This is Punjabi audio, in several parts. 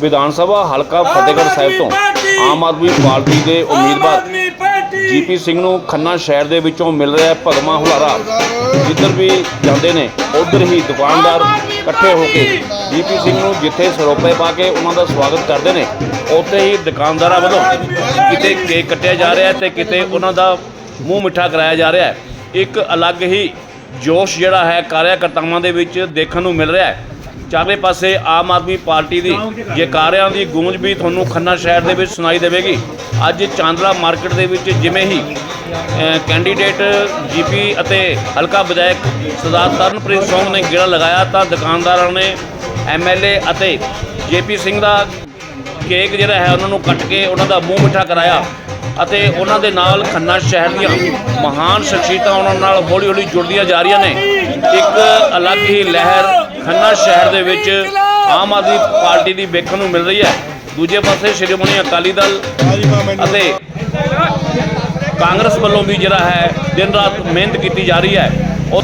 ਵਿਧਾਨ ਸਭਾ ਹਲਕਾ ਫਤਿਹਗੜ੍ਹ ਸਾਹਿਬ ਤੋਂ ਆਮ ਆਦਮੀ ਪਾਰਟੀ। ਦੇ ਉਮੀਦਵਾਰ ਜੀਪੀ ਸਿੰਘ ਨੂੰ ਖੰਨਾ ਸ਼ਹਿਰ ਦੇ ਵਿੱਚੋਂ ਮਿਲ ਰਿਹਾ ਹੈ ਭਗਵਾਂ ਹੁਲਾਰਾ। ਜਿੱਧਰ ਵੀ ਜਾਂਦੇ ਨੇ ਉਧਰ ਹੀ ਦੁਕਾਨਦਾਰ ਇਕੱਠੇ ਹੋ ਕੇ ਜੀਪੀ ਸਿੰਘ ਨੂੰ ਜਿੱਥੇ ਸਰੋਪੇ ਪਾ ਕੇ ਉਹਨਾਂ ਦਾ ਸਵਾਗਤ ਕਰਦੇ ਨੇ ਉੱਥੇ ਹੀ ਦੁਕਾਨਦਾਰਾਂ ਵੱਲੋਂ ਕਿਤੇ ਕੇਕ ਕੱਟਿਆ ਜਾ ਰਿਹਾ ਹੈ ਤੇ ਕਿਤੇ ਉਹਨਾਂ ਦਾ ਮੂੰਹ ਮਿੱਠਾ ਕਰਾਇਆ ਜਾ ਰਿਹਾ ਹੈ। ਇੱਕ ਅਲੱਗ ਹੀ ਜੋਸ਼ ਜਿਹੜਾ ਹੈ ਕਾਰਿਆਕਰਤਾਵਾਂ ਦੇ ਵਿੱਚ ਦੇਖਣ ਨੂੰ ਮਿਲ ਰਿਹਾ ਹੈ। ਚਾਰੇ ਪਾਸੇ ਆਮ ਆਦਮੀ ਪਾਰਟੀ ਦੀ ਜੈਕਾਰਿਆਂ ਦੀ ਗੂੰਜ ਵੀ ਤੁਹਾਨੂੰ ਖੰਨਾ ਸ਼ਹਿਰ ਦੇ ਵਿੱਚ ਸੁਣਾਈ ਦੇਵੇਗੀ। ਅੱਜ ਚਾਂਦਲਾ ਮਾਰਕੀਟ ਦੇ ਵਿੱਚ ਜਿਵੇਂ ਹੀ ਅ, ਕੈਂਡੀਡੇਟ ਜੀਪੀ ਅਤੇ ਹਲਕਾ ਵਿਧਾਇਕ ਸਰਦਾਰ ਤਰਨਪ੍ਰੀਤ ਸਿੰਘ ਨੇ ਗੇੜਾ ਲਗਾਇਆ ਤਾਂ ਦੁਕਾਨਦਾਰਾਂ ਨੇ ਐਮਐਲਏ ਅਤੇ ਜੇਪੀ ਸਿੰਘ ਦਾ ਕੇਕ ਜਿਹੜਾ ਹੈ ਉਹਨਾਂ ਨੂੰ ਕੱਟ ਕੇ ਉਹਨਾਂ ਦਾ ਮੂੰਹ ਮਿੱਠਾ ਕਰਾਇਆ ਅਤੇ ਉਹਨਾਂ ਦੇ ਨਾਲ ਖੰਨਾ ਸ਼ਹਿਰ ਦੀਆਂ ਮਹਾਨ ਸ਼ਖਸੀਅਤਾਂ ਉਹਨਾਂ ਨਾਲ ਹੌਲੀ ਹੌਲੀ ਜੁੜਦੀਆਂ ਜਾ ਰਹੀਆਂ ਨੇ। ਇੱਕ ਅਲੱਗ ਹੀ ਲਹਿਰ ਖੰਨਾ ਸ਼ਹਿਰ ਦੇ ਵਿੱਚ ਆਮ ਆਦਮੀ ਪਾਰਟੀ ਦੀ ਵੇਖਣ ਨੂੰ ਮਿਲ ਰਹੀ ਹੈ। ਦੂਜੇ ਪਾਸੇ ਸ਼੍ਰੋਮਣੀ ਅਕਾਲੀ ਦਲ ਅਤੇ ਕਾਂਗਰਸ ਵੱਲੋਂ ਵੀ ਜਿਹੜਾ ਹੈ ਦਿਨ ਰਾਤ ਮਿਹਨਤ ਕੀਤੀ ਜਾ ਰਹੀ ਹੈ। ਉਹ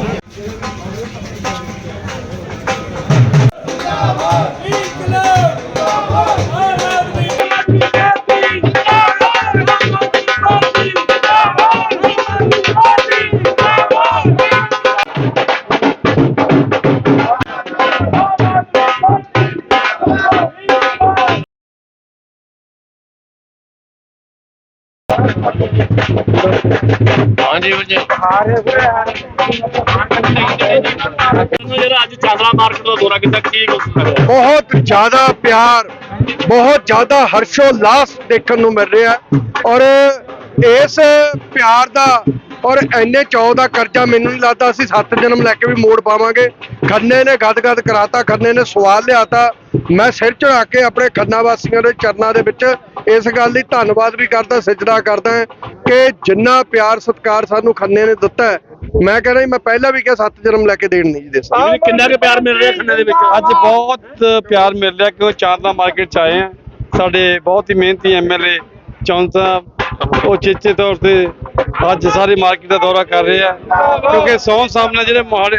ਹਾਂਜੀ ਜੀ। ਜਿਹੜਾ ਅੱਜ ਚਾਦਰਾ ਮਾਰਕੀਟ ਦਾ ਦੌਰਾ ਕੀਤਾ ਕੀ ਕੁਝ ਬਹੁਤ ਜ਼ਿਆਦਾ ਪਿਆਰ, ਬਹੁਤ ਜ਼ਿਆਦਾ ਹਰਸ਼ੋਲਾਸ ਦੇਖਣ ਨੂੰ ਮਿਲ ਰਿਹਾ ਔਰ ਇਸ ਪਿਆਰ ਦਾ ਔਰ ਐਨੇ ਚੌ ਦਾ ਕਰਜ਼ਾ ਮੈਨੂੰ ਨਹੀਂ ਲੱਗਦਾ ਅਸੀਂ ਸੱਤ ਜਨਮ ਲੈ ਕੇ ਵੀ ਮੋੜ ਪਾਵਾਂਗੇ। ਖੰਨੇ ਨੇ ਗਦਗਦ ਕਰਾਤਾ, ਖੰਨੇ ਨੇ ਸਵਾਲ ਲਿਆਤਾ। ਮੈਂ ਸਿਰ ਚੜਾ ਕੇ ਆਪਣੇ ਖੰਨਾ ਵਾਸੀਆਂ ਦੇ ਚਰਨਾਂ ਦੇ ਵਿੱਚ ਇਸ ਗੱਲ ਲਈ ਧੰਨਵਾਦ ਵੀ ਕਰਦਾ ਸਜਦਾ ਕਰਦਾ ਕਿ ਜਿੰਨਾ ਪਿਆਰ ਸਤਿਕਾਰ ਸਾਨੂੰ ਖੰਨੇ ਨੇ ਦਿੱਤਾ ਮੈਂ ਕਹਿੰਦਾ ਜੀ ਮੈਂ ਪਹਿਲਾਂ ਵੀ ਕਿਹਾ ਸੱਤ ਜਨਮ ਲੈ ਕੇ ਦੇਣ ਨਹੀਂ ਜੀ ਦੇ ਸਕਦਾ। ਕਿੰਨਾ ਕੁ ਪਿਆਰ ਮਿਲ ਰਿਹਾ ਖੰਨੇ ਦੇ ਵਿੱਚ? ਅੱਜ ਬਹੁਤ ਪਿਆਰ ਮਿਲ ਰਿਹਾ ਕਿ ਉਹ ਚਾਂਦਨਾ ਮਾਰਕੀਟ ਚ ਆਏ ਆ। ਸਾਡੇ ਬਹੁਤ ਹੀ ਮਿਹਨਤੀ ਐਮਐਲਏ ਚੌਂਦ ਸਾਹਿਬ ਉਹ ਚੇਚੇ ਤੌਰ ਤੇ ਅੱਜ ਸਾਰੀ ਮਾਰਕੀਟ ਦਾ ਦੌਰਾ ਕਰ ਰਹੇ ਆ। ਕਿਉਂਕਿ ਸੌਨ ਸਾਹਿਬ ਨੇ ਜਿਹੜੇ ਮੋਹਾਲੀ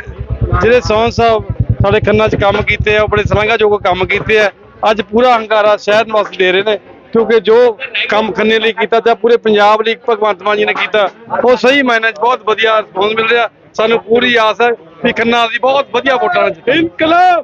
ਜਿਹੜੇ ਸੌਨ ਸਾਹਿਬ ਸਾਡੇ ਖੰਨਾ ਚ ਕੰਮ ਕੀਤੇ ਆ ਉਹ ਬੜੇ ਸ਼ਲਾਘਾਯੋਗ ਕੰਮ ਕੀਤੇ ਆ। ਅੱਜ ਪੂਰਾ ਹੰਗਾਰਾ ਸ਼ਹਿਰ ਨਿਵਾਸੀ ਦੇ ਰਹੇ ਨੇ। ਕਿਉਂਕਿ ਜੋ ਕੰਮ ਖੰਨੇ ਲਈ ਕੀਤਾ ਤੇ ਪੂਰੇ ਪੰਜਾਬ ਲਈ ਭਗਵੰਤ ਮਾਨ ਜੀ ਨੇ ਕੀਤਾ, ਉਹ ਸਹੀ ਮਾਇਨੇ 'ਚ ਬਹੁਤ ਵਧੀਆ ਰਿਸਪੌਂਸ ਮਿਲ ਰਿਹਾ। ਸਾਨੂੰ ਪੂਰੀ ਆਸ ਹੈ ਵੀ ਖੰਨਾ ਦੀ ਬਹੁਤ ਵਧੀਆ ਵੋਟਾਂ ਨਾਲ ਇਨਕਲਾਬ!